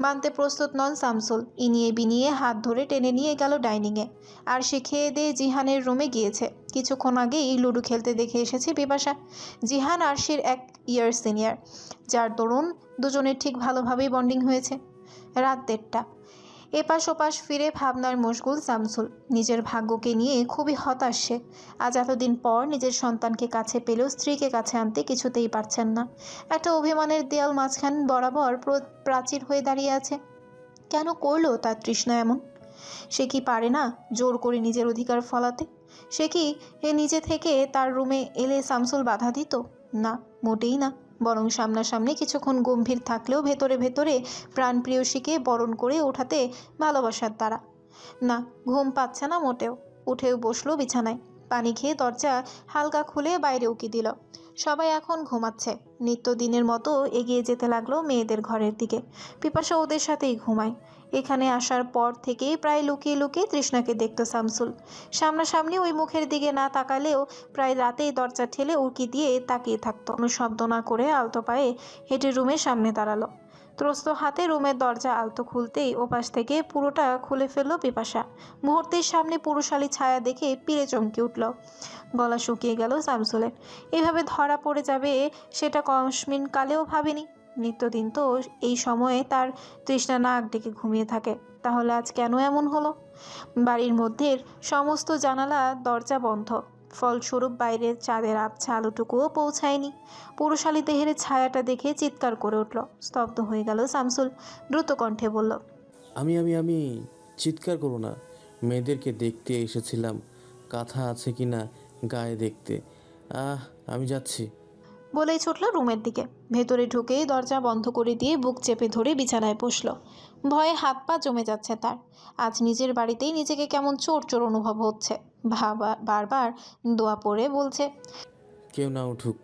মানতে প্রস্তুত নন শামসুল। ইনিয়ে বিনিয়ে হাত ধরে টেনে নিয়ে গেল ডাইনিংয়ে। আর সে খেয়ে দিয়ে জিহানের রুমে গিয়েছে। কিছুক্ষণ আগেই লুডু খেলতে দেখে এসেছে বিপাশা। জিহান আরশির এক ইয়ার সিনিয়র, যার দরুন দুজনের ঠিক ভালোভাবেই বন্ডিং হয়েছে। রাত দেড়টা। এপাশ ওপাশ ফিরে ভাবনার মশগুল শামসুল। নিজের ভাগ্যকে নিয়ে খুবই হতাশ। সে আজ এতদিন পর নিজের সন্তানকে কাছে পেলেও স্ত্রীকে কাছে আনতে কিছুতেই পারছেন না। একটা অভিমানের দেয়াল মাঝখান বরাবর প্র- প্রাচীর হয়ে দাঁড়িয়ে আছে। কেন করল তার তৃষ্ণা এমন? সে কি পারে না জোর করে নিজের অধিকার ফলাতে? সে কি এ নিজে থেকে তার রুমে এলে শামসুল বাধা দিত? না, মোটেই না। বরং সামনাসামনি কিছুক্ষণ গম্ভীর থাকলেও ভেতরে ভেতরে প্রাণপ্রিয়সীকে বরণ করে ওঠাতে ভালোবাসার তারা। না, ঘুম পাচ্ছে না মোটেও। উঠেও বসল বিছানায়। পানি খেয়ে দরজা হালকা খুলে বাইরে উকি দিল। সবাই এখন ঘুমাচ্ছে। নিত্যদিনের মতো এগিয়ে যেতে লাগল মেয়েদের ঘরের দিকে। পিপাসা ওদের সাথেই ঘুমায়। এখানে আসার পর থেকেই প্রায় লুকিয়ে লুকিয়ে তৃষ্ণাকে দেখত শামসুল। সামনাসামনি ওই মুখের দিকে না তাকালেও প্রায় রাতেই দরজা ঠেলে উকি দিয়ে তাকিয়ে থাকতো। কোনো শব্দ না করে আলতো পায়ে হেঁটে রুমের সামনে দাঁড়াল। ত্রস্ত হাতে রুমের দরজা আলতো খুলতেই ওপাশ থেকে পুরোটা খুলে ফেলল পিপাসা। মুহূর্তের সামনে পুরুষালী ছায়া দেখে পিড়ে চমকে উঠল। গলা শুকিয়ে গেল শামসুলের। এভাবে ধরা পড়ে যাবে সেটা কসমিন কালেও ভাবেনি। নিত্যদিন তো এই সময়ে তার তৃষ্ণা নাক ডেকে ঘুমিয়ে থাকে। তাহলে আজ কেন এমন হলো? বাড়ির মধ্যে সমস্ত জানালা, দরজা বন্ধ। ফলস্বরূপ বাইরের চাঁদের আবছা আলোটুকুও পৌঁছায়নি। পুরুষালী দেহের ছায়াটা দেখে চিৎকার করে উঠল। স্তব্ধ হয়ে গেল শামসুল। দ্রুত কণ্ঠে বলল, আমি আমি আমি চিৎকার করো না। মেয়েদেরকে দেখতে এসেছিলাম। কাঁথা আছে কি না গায়ে দেখতে। আহ, আমি যাচ্ছি। বলেই ছুটল রুমের দিকে। ভেতরে ঢুকেই দরজা বন্ধ করে দিয়ে বুক চেপে ধরে বিছানায় বসল। ভয়ে হাত পা জমে যাচ্ছে তার। আজ নিজের বাড়িতেই নিজেকে কেমন চোর চোর অনুভব হচ্ছে। ভাবা বারবার দোয়া পড়ে বলছে কেউ না উঠুক।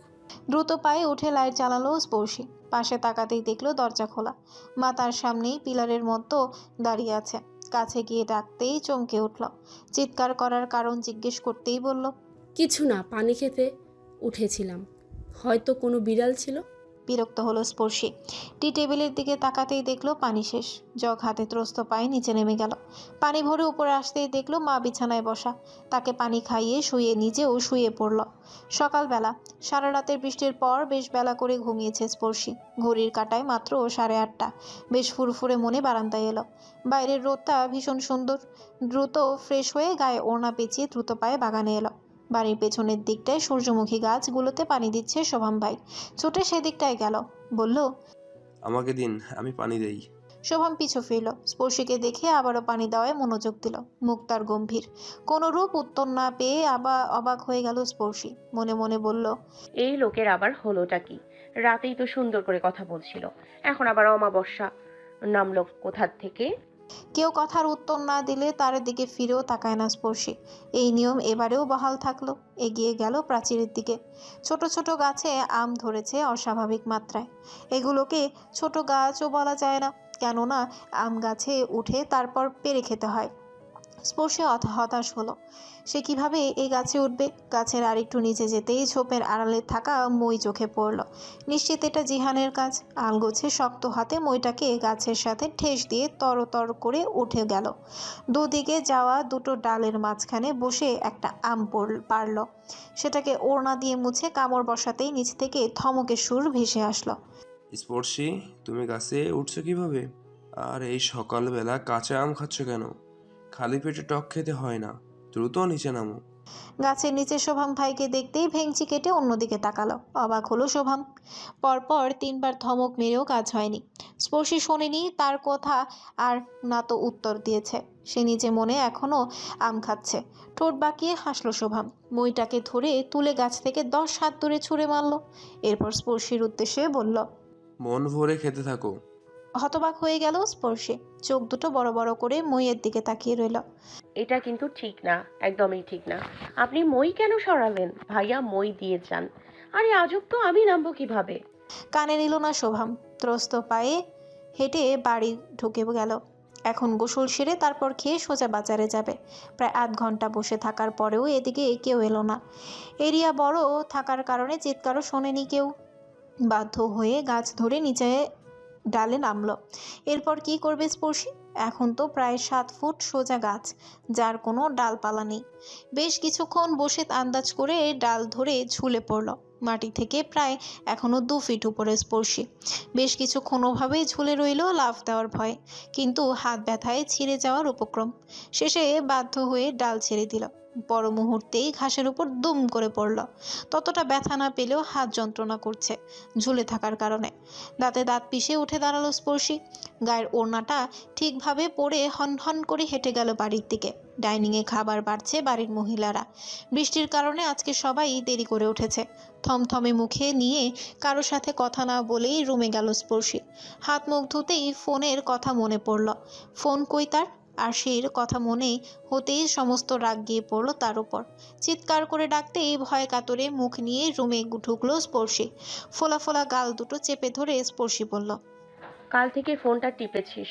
দ্রুত পায়ে উঠে লাইট চালালো স্পর্শী। পাশে তাকাতেই দেখল দরজা খোলা। মা তার সামনেই পিলারের মতো দাঁড়িয়ে আছে। কাছে গিয়ে ডাকতেই চমকে উঠল। চিৎকার করার কারণ জিজ্ঞেস করতেই বলল কিছু না পানি খেতে উঠেছিলাম। হয়তো কোনো বিড়াল ছিল? বিরক্ত হলো স্পর্শী। টি টেবিলের দিকে তাকাতেই দেখল পানি শেষ। জগ হাতে ত্রস্ত পায়ে নিচে নেমে গেল। পানি ভরে উপরে আসতেই দেখল মা বিছানায় বসা। তাকে পানি খাইয়ে শুয়ে নিজেও শুয়ে পড়ল। সকালবেলা, সারা রাতের বৃষ্টির পর বেশ বেলা করে ঘুমিয়েছে স্পর্শী। ঘড়ির কাটায় মাত্র সাড়ে আটটা। বেশ ফুরফুরে মনে বারান্দায় এলো। বাইরের রোদটা ভীষণ সুন্দর। দ্রুত, ফ্রেশ হয়ে গায়ে ওড়না পেঁচিয়ে দ্রুত পায়ে বাগানে এলো। বাড়ির পেছনের দিকটায় সূর্যমুখী গাছগুলোতে পানি দিচ্ছে শোভাম ভাই। ছুটে সেদিকটায় গেল। বলল আমাকে দিন আমি পানি দেই। শোভাম পিছু ফিরল। স্পর্শীকে দেখে আবারও পানি দেওয়ায় মনোযোগ দিল। মুখ তার গম্ভীর। কোনো রূপ উত্তর না পেয়ে আবার অবাক হয়ে গেল স্পর্শী। মনে মনে বলল এই লোকের আবার হলোটা কি? রাতেই তো সুন্দর করে কথা বলছিল। এখন আবার অমাবস্যা। নামলো কোথার থেকে? কেউ কথার উত্তর না দিলে তার দিকে ফিরেও তাকায় না স্পর্শী। এই নিয়ম এবারেও বহাল থাকল, এগিয়ে গেল প্রাচীরের দিকে। ছোট ছোট গাছে আম ধরেছে অস্বাভাবিক মাত্রায়। এগুলোকে ছোট গাছও বলা যায় না, কেননা আম গাছে উঠে তারপর পেরে খেতে হয়। স্পর্শে হত- হতাশ হলো। সে কীভাবে এই গাছে উঠবে? গাছের আরেকটু নিচে যেতেই ঝোপের আড়ালে থাকা মই চোখে পড়ল। নিশ্চিত এটা জিহানের কাজ। আলগোছে শক্ত হাতে মইটাকে গাছের সাথে ঠেস দিয়ে তরতর করে উঠে গেল। দুদিকে যাওয়া দুটো ডালের মাঝখানে বসে একটা আম পারল সেটাকে ওড়না দিয়ে মুছে কামড় বসাতেই নিচ থেকে থমকে সুর ভেসে আসলো। স্পর্শী, তুমি গাছে উঠছো কীভাবে? আর, এই সকালবেলা কাঁচা আম খাচ্ছ কেন? খালি পেটে টক খেতে হয় না। দ্রুত নিচে নামো। গাছের নিচে শোভাম ভাইকে দেখতেই ভেংচি কেটে অন্যদিকে তাকালো। অবাক হলো শোভাম। পরপর তিনবার ধমক মেরেও কাজ হয়নি। স্পর্শী শোনেনি তার কথা আর না তো উত্তর দিয়েছে। সে নিজে মনে এখনও আম খাচ্ছে। ঠোঁট বাঁকিয়ে হাসলো শোভাম। মইটাকে ধরে তুলে গাছ থেকে দশ হাত দূরে ছুঁড়ে মারল। এরপর স্পর্শীর উদ্দেশ্যে বলল মন ভরে খেতে থাকো। হতবাক হয়ে গেল স্পর্শে। চোখ দুটো বড় বড় করে মইয়ের দিকে তাকিয়ে রইল। এটা কিন্তু ঠিক না একদমই ঠিক না। আপনি মই কেন সরালেন? ভাইয়া মই দিয়ে যান। আরে আজব তো আমি নামবো কীভাবে? কানে নিল না শোভাম। ত্রস্ত পায়ে হেঁটে বাড়ি ঢুকে গেল। এখন গোসল সেরে তারপর খেয়ে সোজা বাজারে যাবে। প্রায় আধ ঘণ্টা বসে থাকার পরেও এদিকে কেউ এলো না। এরিয়া বড় থাকার কারণে চিৎকারও শোনেনি কেউ। বাধ্য হয়ে গাছ ধরে নিচে ডালে নামলো। এরপর কি করবে স্পর্শী? এখন তো প্রায় সাত ফুট সোজা গাছ, যার কোনো ডালপালা নেই। বেশ কিছুক্ষণ বসে আন্দাজ করে ডাল ধরে ঝুলে পড়ল। মাটি থেকে প্রায় এখনও দু ফিট উপরে স্পর্শী। বেশ কিছুক্ষণ ওভাবেই ঝুলে রইল লাফ দেওয়ার ভয়ে, কিন্তু হাত ব্যথায় ছিঁড়ে যাওয়ার উপক্রম। শেষে বাধ্য হয়ে ডাল ছেড়ে দিল। পর মুহূর্তেই ঘাসের উপর দুম করে পড়ল। ততটা ব্যথা না পেলেও হাত যন্ত্রণা করছে ঝুলে থাকার কারণে। দাঁতে দাঁত পিষে উঠে দাঁড়াল স্পর্শী। গায়ের ওড়নাটা ঠিকভাবে পরে হন হন করে হেঁটে গেল বাড়ির দিকে। ডাইনিংয়ে খাবার বাড়ছে বাড়ির মহিলারা। বৃষ্টির কারণে আজকে সবাই দেরি করে উঠেছে। থমথমে মুখে নিয়ে কারও সাথে কথা না বলেই রুমে গেল স্পর্শী। হাত মুখ ধুতেই ফোনের কথা মনে পড়ল। ফোন কই তার? আরশির কথা মনে হতেই সমস্ত রাগ গিয়ে পড়ল তার উপর। চিৎকার করে ডাকতে এই ভয় কাতরে মুখ নিয়ে রুমে ঢুকলো স্পর্শী। ফোলা ফোলা গাল দুটো চেপে ধরে স্পর্শী বলল, কাল থেকে ফোনটা টিপেছিস।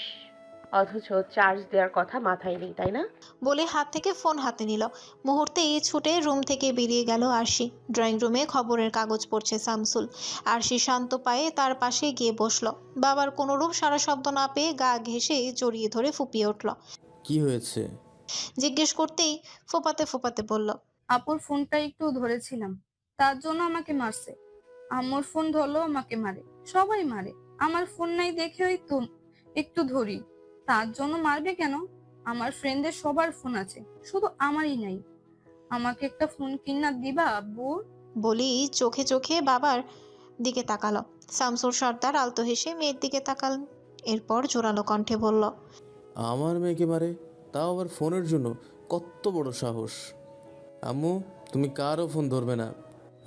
অথচ চার্জ দেওয়ার কথা মাথায় নেই তাই না? বলে হাত থেকে ফোন হাতে নিল। মুহূর্তেই ছুটে রুম থেকে বেরিয়ে গেল আরশি। ড্রয়িং রুমে খবরের কাগজ পড়ছে শামসুল। আরশি শান্ত পায়ে তার পাশে গিয়ে বসল। বাবার কোনোরূপ সারা শব্দ না পেয়ে গা ঘেঁষে জড়িয়ে ধরে ফুপিয়ে উঠল। কি হয়েছে? জিজ্ঞেস করতেই ফোপাতে ফোপাতে বলল আপুর ফোনটা একটু ধরেছিলাম। তার জন্য আমাকে মারছে। আমার ফোন ধরলো আমাকে মারে। সবাই মারে। আমার ফোন নাই দেখেই তো একটু ধরি। তার জন্য মারবে কেন? আমার ফ্রেন্ডদের সবার ফোন আছে শুধু আমারই নাই। আমাকে একটা ফোন কিনা দিবা আব্বু? বলি চোখে চোখে বাবার দিকে তাকালো। শামসুর সর্দার আলতো হেসে মেয়ের দিকে তাকালেন এরপর জোরালো কণ্ঠে বলল আমার মেয়েকে মারে তাও আবার ফোনের জন্য? কত বড় সাহস। আম্মু তুমি কারও ফোন ধরবে না।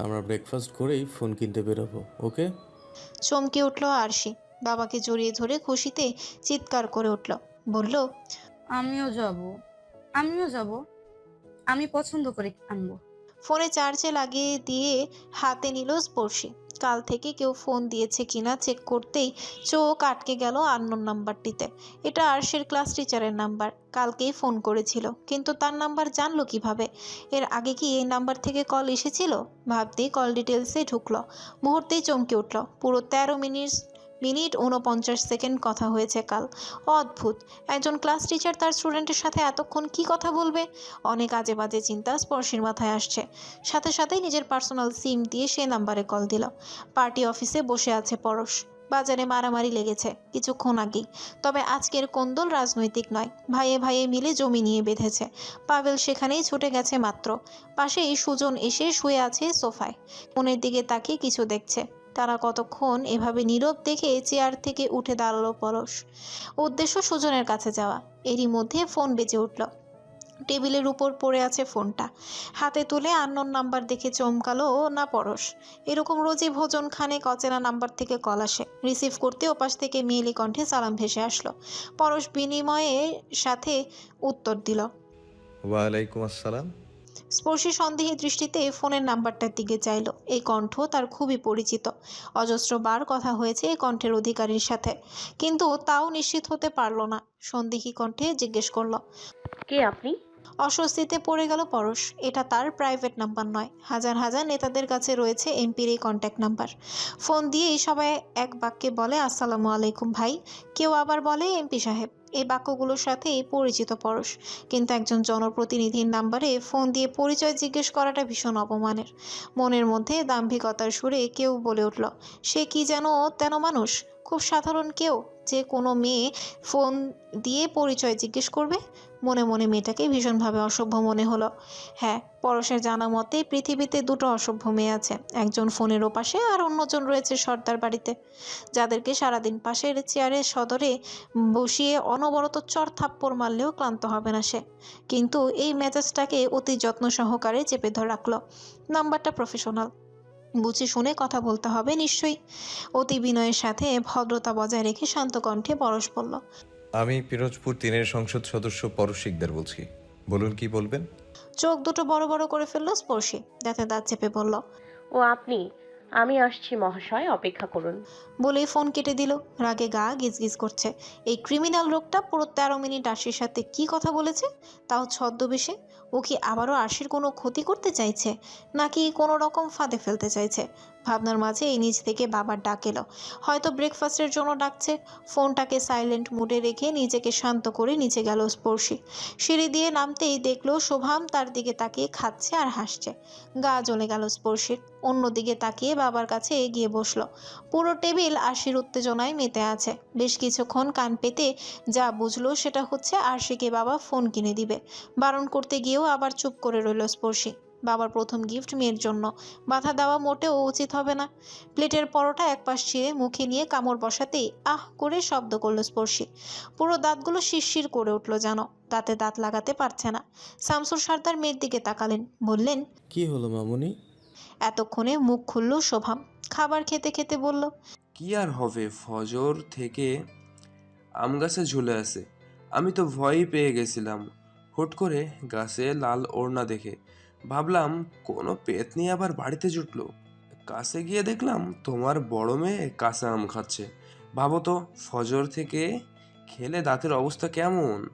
আমরা ব্রেকফাস্ট করেই ফোন কিনতে বেরোবো ওকে চমকে উঠল আরশি। বাবাকে জড়িয়ে ধরে খুশিতে চিৎকার করে উঠল। বলল আমিও যাব আমিও যাব। আমি পছন্দ করে আনব। ফোনে চার্জে লাগিয়ে দিয়ে হাতে নিল স্পর্শী। কাল থেকে কেউ ফোন দিয়েছে কিনা চেক করতেই চোখ আটকে গেল আননোন নাম্বারটিতে। এটা আরশের ক্লাস টিচারের নাম্বার কালকেই ফোন করেছিল। কিন্তু তার নাম্বার জানলো কীভাবে? এর আগে কি এই নাম্বার থেকে কল এসেছিল? ভাবতেই কল ডিটেলসে ঢুকলো। মুহূর্তেই চমকে উঠল। পুরো তেরো মিনিট মিনিট উনপঞ্চাশ সেকেন্ড কথা হয়েছে কাল। অদ্ভুত। একজন ক্লাস টিচার তার স্টুডেন্টের সাথে এতক্ষণ কি কথা বলবে? অনেক আজে বাজে চিন্তা স্পর্শের মাথায় আসছে। সাথে সাথেই নিজের পার্সোনাল সিম দিয়ে সে নাম্বারে কল দিল। পার্টি অফিসে বসে আছে পরশ। বাজারে মারামারি লেগেছে কিছুক্ষণ আগেই। তবে আজকের কোন্দল রাজনৈতিক নয়। ভাইয়ে ভাইয়ে মিলে জমি নিয়ে বেঁধেছে। পাভেল সেখানেই ছুটে গেছে মাত্র। পাশেই সুজন এসে শুয়ে আছে সোফায়। ফোনের দিকে তাকিয়ে কিছু দেখছে। তারা কতক্ষণ এভাবে নীরব দেখে চেয়ার থেকে উঠে দাঁড়াল পরশ। উদ্দেশ্য সুজনের কাছে যাওয়া। এরই মধ্যে ফোন বেজে উঠল। টেবিলের উপর পড়ে আছে ফোনটা। হাতে তুলে আননোন নাম্বার দেখে চমকালো না পরশ। এরকম রোজই ভোজন খানেক অচেনা নাম্বার থেকে কল আসে। রিসিভ করতে ওপাশ থেকে মেয়েলি কণ্ঠে সালাম ভেসে আসলো। পরশ বিনিময়ে সাথে উত্তর দিল। ওয়ালাইকুম আসসালাম। স্পর্শী সন্দেহী দৃষ্টিতে ফোনের নাম্বারটার দিকে চাইল। এই কণ্ঠ তার খুবই পরিচিত। অজস্র বার কথা হয়েছে এই কণ্ঠের অধিকারীর সাথে। কিন্তু তাও নিশ্চিত হতে পারল না। সন্দেহী কণ্ঠে জিজ্ঞেস করল, কে আপনি? অস্বস্তিতে পড়ে গেল পরশ। এটা তার প্রাইভেট নাম্বার নয়। হাজার হাজার নেতাদের কাছে রয়েছে এমপির এই কন্ট্যাক্ট নাম্বার ফোন দিয়েই সবাই এক বাক্যে বলে, আসসালামু আলাইকুম ভাই। কেউ আবার বলে, এমপি সাহেব। এই বাক্যগুলোর সাথে পরিচিত পরশ। কিন্তু একজন জনপ্রতিনিধির নাম্বারে ফোন দিয়ে পরিচয় জিজ্ঞেস করাটা ভীষণ অপমানের। মনের মধ্যে দাম্ভিকতার সুরে কেউ বলে উঠল, সে কি যেন তেন মানুষ? খুব সাধারণ কেউ? যে কোনো মেয়ে ফোন দিয়ে পরিচয় জিজ্ঞেস করবে? মনে মনে মেয়েটাকে ভীষণভাবে অসভ্য মনে হলো। হ্যাঁ পরশের জানা মতে পৃথিবীতে দুটো অসভ্য মেয়ে আছে, একজন ফোনের ওপাশে আর অন্যজন রয়েছে সর্দার বাড়িতে। যাদেরকে সারাদিন পাশের চেয়ারে সদরে বসিয়ে অনবরত চর থাপ্পড় মারলেও ক্লান্ত হবে না সে। কিন্তু এই মেজাজটাকে অতি যত্ন সহকারে চেপে ধরে রাখল। নাম্বারটা প্রফেশনাল। বুঝে শুনে কথা বলতে হবে নিশ্চয়ই। অতি বিনয়ের সাথে ভদ্রতা বজায় রেখে শান্ত কণ্ঠে পরশ বলল আমি পিরোজপুর তিনের সংসদ সদস্য পরশিকদার বলছি। বলুন কি বলবেন? চোখ দুটো বড় বড় করে ফেলল স্পর্শী। দাঁতে দাঁত চেপে বলল ও আপনি আমি আসছি মহাশয় অপেক্ষা করুন। বলেই ফোন কেটে দিল। রাগে গা গিজগিজ করছে। এই ক্রিমিনাল রোগটা পুরো তেরো মিনিট আশির সাথে কি কথা বলেছে? তাও ছদ্মবেশে। ও কি আবারও আশির কোনো ক্ষতি করতে চাইছে? নাকি কোনো রকম ফাঁদে ফেলতে চাইছে? ভাবনার মাঝে এই নিচ থেকে বাবার ডাক এলো। হয়তো ব্রেকফাস্টের জন্য ডাকছে। ফোনটাকে সাইলেন্ট মুডে রেখে নিজেকে শান্ত করে নিচে গেল স্পর্শী। সিঁড়ি দিয়ে নামতেই দেখল শোভাম তার দিকে তাকিয়ে খাচ্ছে আর হাসছে। গা জ্বলে গেল স্পর্শীর। অন্যদিকে তাকিয়ে বাবার কাছে এগিয়ে বসল। পুরো টেবিল আশির উত্তেজনায় মেতে আছে। বেশ কিছুক্ষণ কান পেতে যা বুঝলো সেটা হচ্ছে আরশিকে বাবা ফোন কিনে দিবে। বারণ করতে গিয়েও আবার চুপ করে রইল স্পর্শী। বাবার প্রথম গিফট মেয়ের জন্য। বাধা দেওয়া মোটেও উচিত হবে না। প্লেটের পরোটা একপাশ ছিঁড়ে মুখে নিয়ে কামড় বসাতেই আহ করে শব্দ করল স্পর্শী। পুরো দাঁতগুলো শিরশির করে উঠল যেন দাঁতে দাঁত লাগাতে পারছে না। শামসুর সর্দার মেয়ের দিকে তাকালেন বললেন কি হলো মামুনি? এতক্ষণে মুখ খুলল শোভাম খাবার খেতে খেতে বলল কি আর হবে ফজর থেকে আম গাছে ঝুলে আছে। আমি তো ভয়ই পেয়ে গেছিলাম। হুট করে গাছে লাল ওড়না দেখে। ভাবলাম কোনো পেতনি আবার বাড়িতে জুটলো। কাছে গিয়ে দেখলাম তোমার বড় মেয়ে কাঁচা আম খাচ্ছে। ভাবো তো ফজর থেকে খেলে দাঁতের অবস্থা কেমন?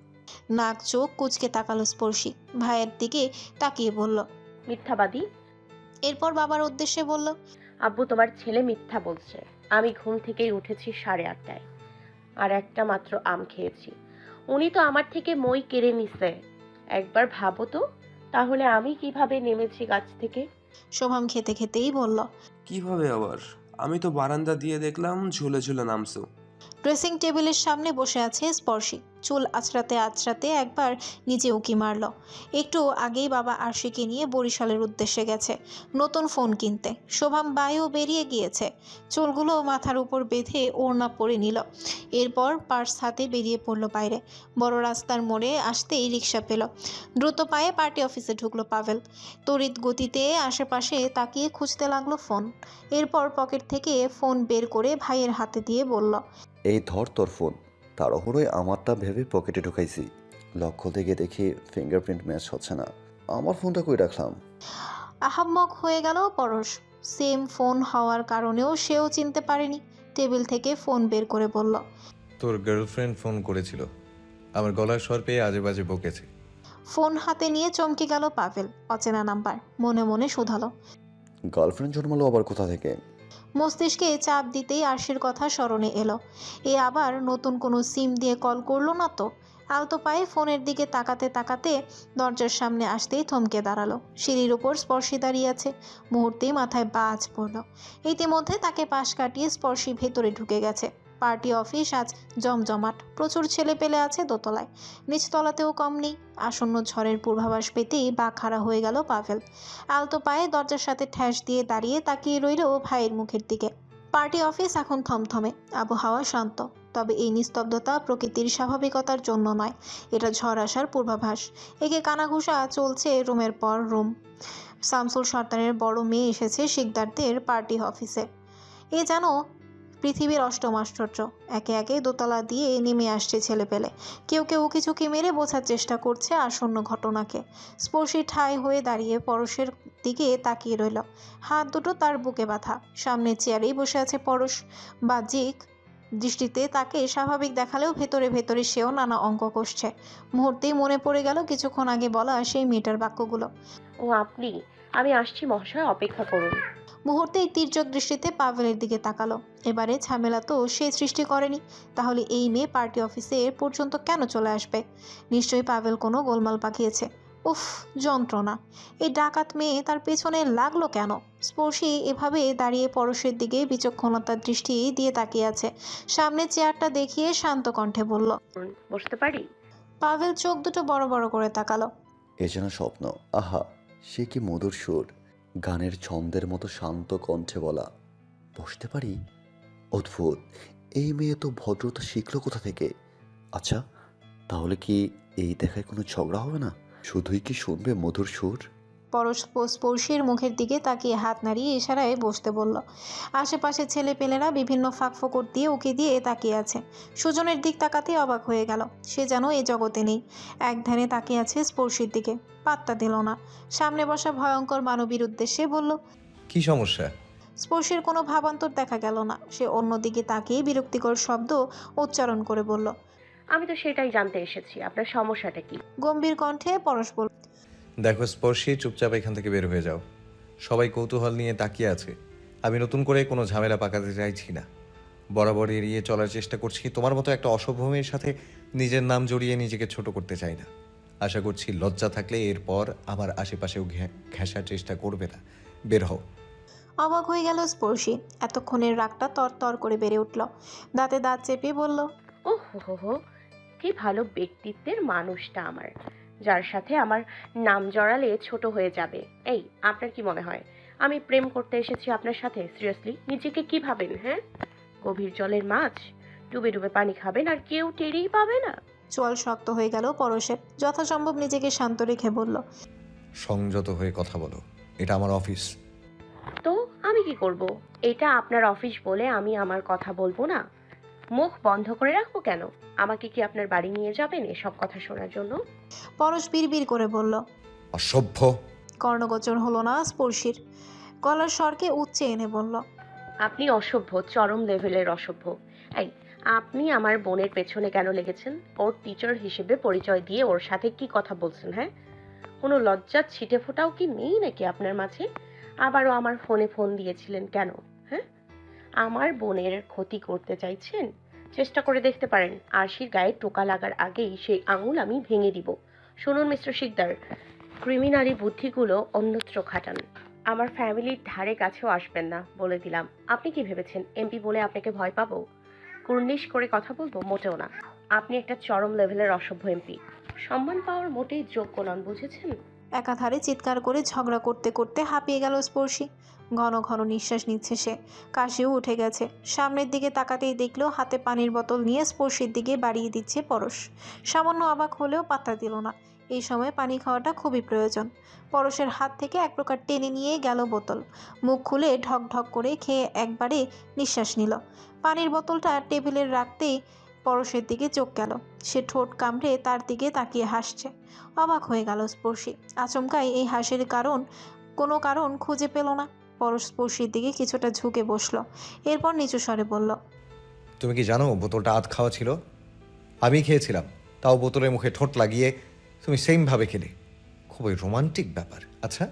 নাক চোখ কুচকে তাকালো স্পর্শী। ভাইয়ের দিকে তাকিয়ে বলল মিথ্যাবাদী? এরপর বাবার উদ্দেশ্যে বলল আব্বু তোমার ছেলে মিথ্যা বলছে। আমি ঘুম থেকেই উঠেছি সাড়ে আটটায়। আর একটা মাত্র আম খেয়েছি। উনি তো আমার থেকে মই কেড়ে নিছে। একবার ভাবো তো তাহলে আমি কীভাবে নেমেছি গাছ থেকে? শোভাম খেতে খেতেই বলল কীভাবে আবার? আমি তো বারান্দা দিয়ে দেখলাম ঝুলে ঝুলে নামছো। ড্রেসিং টেবিলের সামনে বসে আছে স্পর্শী চুল আছড়াতে আছড়াতে একবার নিজে উকি মারল। একটু আগেই বাবা আরশিকে নিয়ে বরিশালের উদ্দেশ্যে গেছে নতুন ফোন কিনতে। শোভাম বায়ু বেরিয়ে গিয়েছে। চুলগুলো মাথার উপর বেঁধে ওড়না পরে নিল। এরপর পার্স হাতে বেরিয়ে পড়ল বাইরে। বড় রাস্তার মোড়ে আসতেই রিক্সা পেল। দ্রুত পায়ে পার্টি অফিসে ঢুকলো পাভেল। তড়িৎ গতিতে আশেপাশে তাকিয়ে খুঁজতে লাগল ফোন। এরপর পকেট থেকে ফোন বের করে ভাইয়ের হাতে দিয়ে বলল, এই ধর তোর ফোন। তাড়াহুড়োয় আমারটা ভেবে পকেটে ঢুকাইছি। লক্ষ্য থেকে দেখি ফিঙ্গারপ্রিন্ট ম্যাচ হচ্ছে না। আমার ফোনটা কই রাখলাম? আহাম্মক হয়ে গেল পরশ। সেম ফোন হওয়ার কারণেও সেও চিনতে পারেনি। টেবিল থেকে ফোন বের করে বলল তোর গার্লফ্রেন্ড ফোন করেছিল। আমার গলার স্বর পেয়ে আজে বাজে বকেছে। ফোন হাতে নিয়ে চমকে গেল পাভেল অচেনা নাম্বার মনে মনে শুধালো। গার্লফ্রেন্ড জন্মালো আবার কোথা থেকে? মস্তিষ্কে চাপ দিতেই আরশির কথা স্মরণে এলো। এ আবার নতুন কোনো সিম দিয়ে কল করল না তো? আলতো পায়ে ফোনের দিকে তাকাতে তাকাতে দরজার সামনে আসতেই থমকে দাঁড়াল। সিঁড়ির ওপর স্পর্শী দাঁড়িয়ে আছে। মুহূর্তেই মাথায় বাজ পড়ল। ইতিমধ্যে তাকে পাশ কাটিয়ে স্পর্শী ভেতরে ঢুকে গেছে। পার্টি অফিস আজ জমজমাট। প্রচুর ছেলে পেলে আছে দোতলায়। নিচতলাতেও কম নেই। আসন্ন ঝড়ের পূর্বাভাস পেতেই বা খাড়া হয়ে গেল পাভেল। আলতো পায়ে দরজার সাথে ঠ্যাস দিয়ে দাঁড়িয়ে তাকিয়ে রইল ভাইয়ের মুখের দিকে। পার্টি অফিস এখন থমথমে। আবহাওয়া শান্ত। তবে এই নিস্তব্ধতা প্রকৃতির স্বাভাবিকতার জন্য নয়। এটা ঝড় আসার পূর্বাভাস। একে কানাঘুষা চলছে রুমের পর রুম। শামসুল সর্দারের বড় মেয়ে এসেছে শিকদারদের পার্টি অফিসে। এ যেন পৃথিবীর অষ্টম আশ্চর্য। একে একে দোতলা দিয়ে নেমে আসছে ছেলে পেলে কেউ কেউ উকিঝুঁকি মেরে বোঝার চেষ্টা করছে আসন্ন ঘটনাকে। স্পর্শী ঠাই হয়ে দাঁড়িয়ে পরশের দিকে তাকিয়ে রইল। হাত দুটো তার বুকে বাঁধা। সামনের চেয়ারেই বসে আছে পরশ। বাহ্যিক দৃষ্টিতে তাকে স্বাভাবিক দেখালেও ভেতরে ভেতরে সেও নানা অঙ্ক কষছে। মুহূর্তেই মনে পড়ে গেল কিছুক্ষণ আগে বলা সেই মেয়েটার বাক্যগুলো। ও, আপনি, আমি আসছি মহাশয়, অপেক্ষা করুন। মুহূর্তেই তীর্যক দৃষ্টিতে পাভেলের দিকে তাকালো। এবারে ঝামেলা তো সে সৃষ্টি করেনি। তাহলে এই মেয়ে পার্টি অফিসে এর পর্যন্ত কেন চলে আসবে? নিশ্চয়ই পাভেল কোনো গোলমাল পাকিয়েছে। উফ যন্ত্রণা। এই ডাকাত মেয়ে তার পেছনে লাগল কেন? স্পর্শী এভাবে দাঁড়িয়ে পরশের দিকে বিচক্ষণতার দৃষ্টি দিয়ে তাকিয়ে আছে। সামনে চেয়ারটা দেখিয়ে শান্ত কণ্ঠে বলল বসতে পারি? পাভেল চোখ দুটো বড় বড় করে তাকালো। এ যেন স্বপ্ন। আহা সে কি মধুর সুর। গানের ছন্দের মতো শান্ত কণ্ঠে বলা, বসতে পারি? অদ্ভুত! এই মেয়ে তো ভদ্রতা শিখলো কোথা থেকে? আচ্ছা তাহলে কি এই দেখায় কোনো ঝগড়া হবে না? শুধুই কি শুনবে মধুর সুর? পরশ স্পর্শীর মুখের দিকে তাকিয়ে হাত নাড়িয়ে ইশারায় বসতে বলল আশেপাশে ছেলে পেলেরা বিভিন্ন ফাঁক ফোকর দিয়ে উকি দিয়ে তাকিয়ে আছে। সুজনের দিক তাকাতে অবাক হয়ে গেল। সে যেন এ জগতে নেই। এক ধ্যানে তাকিয়ে আছে স্পর্শীর দিকে। পাত্তা দিল না। সামনে বসা ভয়ঙ্কর মানবীর উদ্দেশ্যে বলল কি সমস্যা? স্পর্শের কোনো ভাবান্তর দেখা গেল না। সে অন্যদিকে তাকিয়ে বিরক্তিকর শব্দ উচ্চারণ করে বলল আমি তো সেটাই জানতে এসেছি। আপনার সমস্যাটা কি? গম্ভীর কণ্ঠে পরশ বলল দেখো স্পর্শী চুপচাপ এখান থেকে বের হয়ে যাও। সবাই কৌতূহল নিয়ে তাকিয়ে আছে। আমি নতুন করে কোনো ঝামেলা পাকাতে চাইছি না। বরাবর এড়িয়ে চলার চেষ্টা করছি। তোমার মতো একটা অসভ্য মেয়ের সাথে নিজের নাম জড়িয়ে নিজেকে ছোট করতে চাই না। আশা করছি লজ্জা থাকলে এরপর আমার আশেপাশেও ঘেঁষার চেষ্টা করবে না। বের হও। অবাক হয়ে গেল স্পর্শী। এতক্ষণের রাগটা তর তর করে বেড়ে উঠল। দাঁতে দাঁত চেপে বলল ও হো হো হো কি ভালো ব্যক্তিত্বের মানুষটা আমার। যার সাথে আমার নাম জড়ালে ছোট হয়ে যাবে। এই আপনার কি মনে হয়? আমি প্রেম করতে এসেছি আপনার সাথে সিরিয়াসলি নিজেকে কি ভাবেন হ্যাঁ? গভীর জলের মাছ? ডুবে ডুবে পানি খাবেন আর কেউ টেরেই পাবে না। চোয়াল শক্ত হয়ে গেল পরশের যথাসম্ভব নিজেকে শান্ত রেখে বলল সংযত হয়ে কথা বলো। এটা আমার অফিস তো আমি কি করব? এটা আপনার অফিস বলে আমি আমার কথা বলব না? মুখ বন্ধ করে রাখব কেন? আমাকে কি আপনার বাড়ি নিয়ে যাবেন এসব কথা শোনার জন্য? পরশ বিড়বিড় করে বলল অসভ্য। কর্ণগোচর হলো না স্পর্শীর। গলার স্বরকে উচ্চে এনে বলল আপনি অসভ্য চরম লেভেলের অসভ্য। এই আপনি আমার বোনের পেছনে কেন লেগেছেন? ওর টিচার হিসেবে পরিচয় দিয়ে ওর সাথে কি কথা বলছেন হ্যাঁ? কোনো লজ্জার ছিটে ফোটাও কি নেই নাকি আপনার মাঝে? আবারও আমার ফোনে ফোন দিয়েছিলেন কেন? আমার বোনের ক্ষতি করতে চাইছেন? চেষ্টা করে দেখতে পারেন। আরশির গায়ে টোকা লাগার আগেই সেই আঙুল আমি ভেঙে দিব। শুনুন, মিস্টার শিকদার, ক্রিমিনালি বুদ্ধিগুলো অন্যত্র খাটান। আমার ফ্যামিলির ধারে কাছেও আসবেন না বলে দিলাম। আপনি কি ভেবেছেন? এমপি বলে আপনাকে ভয় পাবো? কুর্নিশ করে কথা বলব? মোটেও না। আপনি একটা চরম লেভেলের অসভ্য এমপি। সম্মান পাওয়ার মোটেই যোগ্য নন, বুঝেছেন? একাধারে চিৎকার করে ঝগড়া করতে করতে হাঁপিয়ে গেল স্পর্শী। ঘন ঘন নিঃশ্বাস নিচ্ছে সে। কাশিও উঠে গেছে। সামনের দিকে তাকাতেই দেখল হাতে পানির বোতল নিয়ে স্পর্শীর দিকে বাড়িয়ে দিচ্ছে পরশ। সামান্য অবাক হলেও পাত্তা দিল না। এই সময় পানি খাওয়াটা খুবই প্রয়োজন। পরশের হাত থেকে এক প্রকার টেনে নিয়ে গেল বোতল। মুখ খুলে ঢক ঢক করে খেয়ে একবারে নিঃশ্বাস নিল। পানির বোতলটা টেবিলে রাখতেই পরশের দিকে চোখ গেল। সে ঠোঁট কামড়ে তার দিকে তাকিয়ে হাসছে। অবাক হয়ে গেল স্পর্শী। আচমকাই এই হাসির কারণ কোনো কারণ খুঁজে পেল না। পরশ স্পর্শীর দিকে কিছুটা ঝুঁকে বসল। এরপর নিচু স্বরে বলল, তুমি কি জানো বোতলটা আধ খাওয়া ছিল? আমি খেয়েছিলাম। তাও বোতলের মুখে ঠোঁট লাগিয়ে তুমি সেমভাবে খেলে। খুবই রোমান্টিক ব্যাপার। আচ্ছা?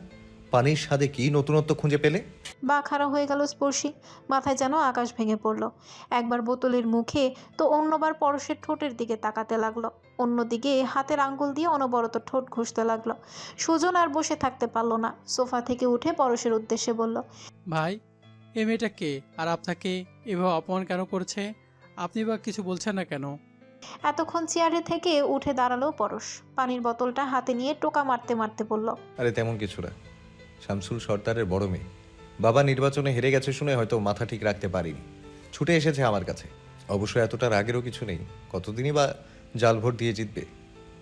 পানির স্বাদে কি নতুনত্ব খুঁজে পেলে? বা খাড়া হয়ে গেল স্পর্শী। মাথায় যেন আকাশ ভেঙে পড়ল। একবার বোতলের মুখে তো অন্যবার পরশের ঠোঁটের দিকে তাকাতে লাগল। অন্যদিকে হাতের আঙ্গুল দিয়ে অনবরত ঠোঁট ঘষতে লাগল। সুজন আর বসে থাকতে পারল না। সোফা থেকে উঠে পরশের উদ্দেশ্যে বলল ভাই এ মেয়েটা কে? আর আপনাকে এভাবে অপমান কেন করছে? আপনি বা কিছু বলছেন না কেন? এতক্ষণ চেয়ারে থেকে উঠে দাঁড়াল পরশ। পানির বোতলটা হাতে নিয়ে টোকা মারতে মারতে বলল আরে তেমন কিছু না। শামসুল সর্দারের বড় মেয়ে। বাবা নির্বাচনে হেরে গেছে শুনে হয়তো মাথা ঠিক রাখতে পারিনি। ছুটে এসেছে আমার কাছে। অবশ্য এতটা রাগেরও কিছু নেই। কতদিনই বা জাল ভোট দিয়ে জিতবে।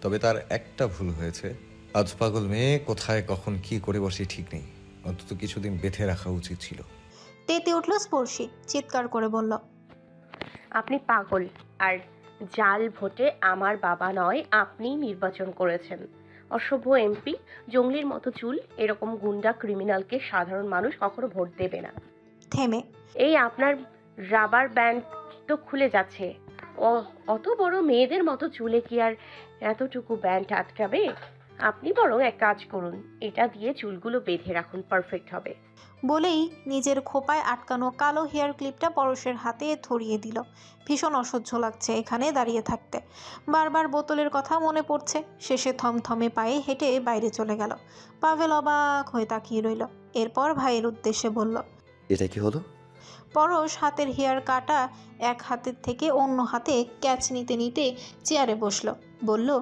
তবে তার একটা ভুল হয়েছে। আজ পাগল মেয়ে কোথায় কখন কি করে বসে ঠিক নেই। অন্তত কিছুদিন বেঁধে রাখা উচিত ছিল। তেতে উঠল স্পর্শী। চিৎকার করে বলল আপনি পাগল। আর জাল ভোটে আমার বাবা নয় আপনিই নির্বাচন করেছেন। অসভ্য এমপি জঙ্গলির মতো চুল এরকম গুন্ডা ক্রিমিনালকে সাধারণ মানুষ কখনো ভোট দেবে না। থেমে। এই আপনার রাবার ব্যান্ড তো খুলে যাচ্ছে। অত বড় মেয়েদের মতো চুলে কি আর এতটুকু ব্যান্ড আটকাবে? আপনি বরং এক কাজ করুন এটা দিয়ে চুলগুলো বেঁধে রাখুন পারফেক্ট হবে। বলেই নিজের খোপায় আটকানো কালো হেয়ার ক্লিপটা পরশের হাতে ধরিয়ে দিল। ভীষণ অসহ্য লাগছে এখানে দাঁড়িয়ে থাকতে। বারবার বোতলের কথা মনে পড়ছে শেষে থমথমে পায়ে হেঁটে বাইরে চলে গেল। পাভেল অবাক হয়ে তাকিয়ে রইল। এরপর ভাইয়ের উদ্দেশ্যে বলল এটা কি হলো? পরশ হাতের হেয়ার কাটা এক হাতের থেকে অন্য হাতে ক্যাচ নিতে নিতে চেয়ারে বসল। বলল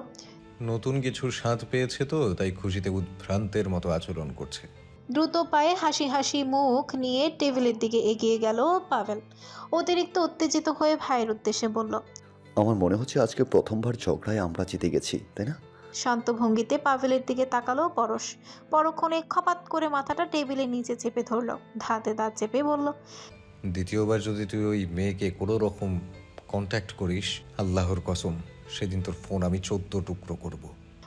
নতুন কিছুর স্বাদ পেয়েছে তো তাই খুশিতে উদ্ভ্রান্তের মতো আচরণ করছে। দ্রুত পায়ে হাসি হাসি মুখ নিয়ে টেবিলের দিকে এগিয়ে গেল পাভেল। অতিরিক্ত উত্তেজিত হয়ে ভাইয়ের উদ্দেশ্যে বলল আমার মনে হচ্ছে আজকে প্রথমবার ঝগড়ায় আমরা জিতে গেছি তাই না? শান্ত ভঙ্গিতে পাভেলের দিকে তাকালো পরশ। পরক্ষণে খপাত করে মাথাটা টেবিলের নিচে চেপে ধরলো ধাতে দাঁত চেপে বলল দ্বিতীয়বার যদি তুই ওই মেয়েকে কোনো রকম কন্ট্যাক্ট করিস আল্লাহর কসম। সেদিন তোর ফোন আমি চোদ্দ টুকরো করব।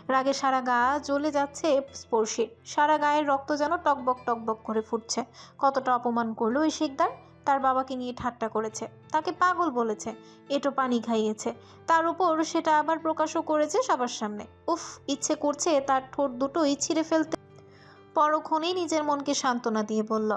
রাগে সারা গা জ্বলে যাচ্ছে স্পর্শীর। সারা গায়ের রক্ত যেন টকবক টকবক করে ফুটছে। কতটা অপমান করল ওই শিকদার? তার বাবাকে নিয়ে ঠাট্টা করেছে। তাকে পাগল বলেছে। এটো পানি খাইয়েছে। তার উপর সেটা আবার প্রকাশও করেছে সবার সামনে। উফ, ইচ্ছে করছে তার ঠোঁট দুটোই ছিঁড়ে ফেলতে। পরক্ষণেই নিজের মনকে সান্ত্বনা দিয়ে বলল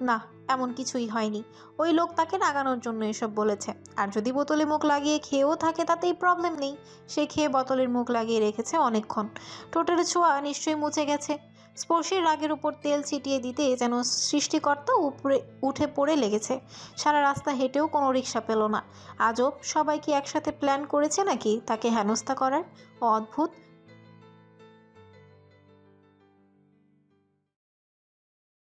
না, এমন কিছুই হয়নি। ওই লোক তাকে রাগানোর জন্য এসব বলেছে। আর যদি বোতলে মুখ লাগিয়ে খেয়েও থাকে, তাতেই প্রবলেম নেই। সে খেয়ে বোতলের মুখ লাগিয়ে রেখেছে অনেকক্ষণ। টোটের ছোঁয়া নিশ্চয়ই মুছে গেছে। স্পর্শের রাগের উপর তেল ছিটিয়ে দিতে যেন সৃষ্টিকর্তা উপরে, উঠে পড়ে লেগেছে। সারা রাস্তা হেঁটেও কোনো রিক্সা পেল না। আজব, সবাই কি একসাথে প্ল্যান করেছে নাকি তাকে হেনস্থা করার? অদ্ভুত।